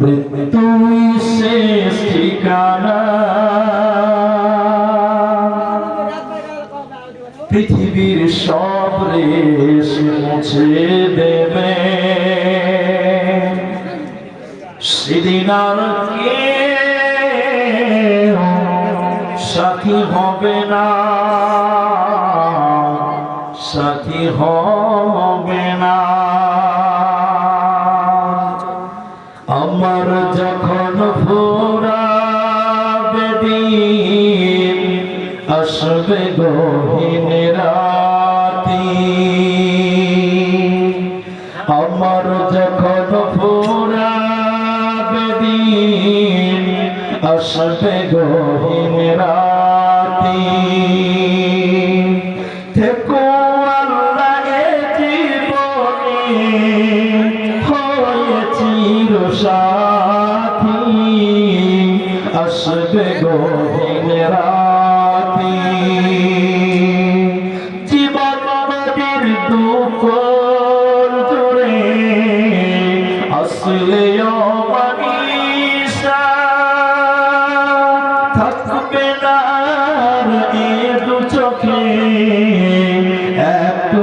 মৃত্যু শেষ ঠিকানা পৃথিবীর সব রেশ মুছে দেবে। সেদিন আর কে সাথী হবে না, সাথী হবে আমার যখন ফুরাবে দিন আসবে গহীন রাতি। আমার যখন ফুরাবে দিন আসবে গহীন রাতি। আসবে গহীন রাতি জীবন নদীর দুঃখ জোরে আসলে থাকবে না দু চোখে একটু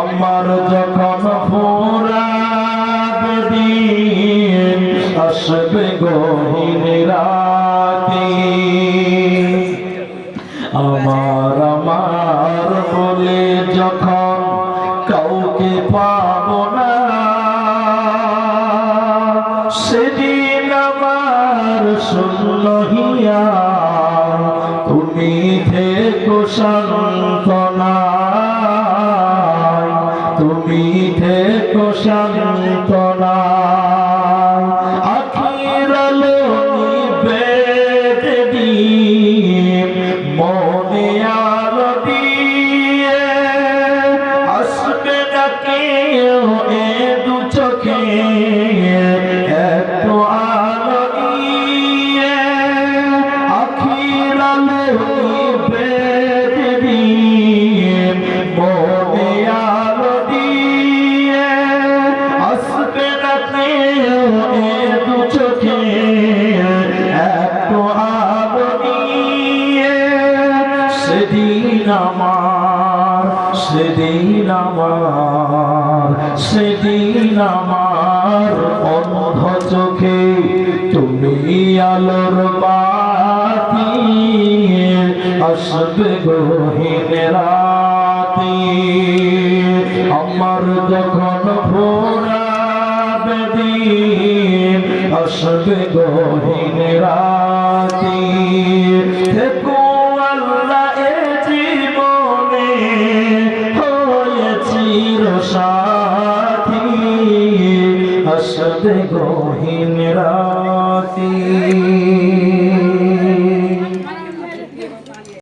আমার যখন ফোরাবে দিন আসবে গহীন রাতি, আমার আমার বলে যখন কাউকে পাব না, সেদিন আমার শূন্য হিয়া, তুমি থেকো সান্তনা সান্তনা আখির নিবে দিন, মনে আলো দিয়ে। আসবে না কেউ এ দু চোখে, একটু আলো দিয়ে আখির সেদিন আমার সেদিন আমার সেদিন আমার অন্ধ চোখে তুমি আলোর বাতি আসবে গহীন আমার যখন ভোরাবে দিন আসবে গহীন আসবে গহীন রাতি।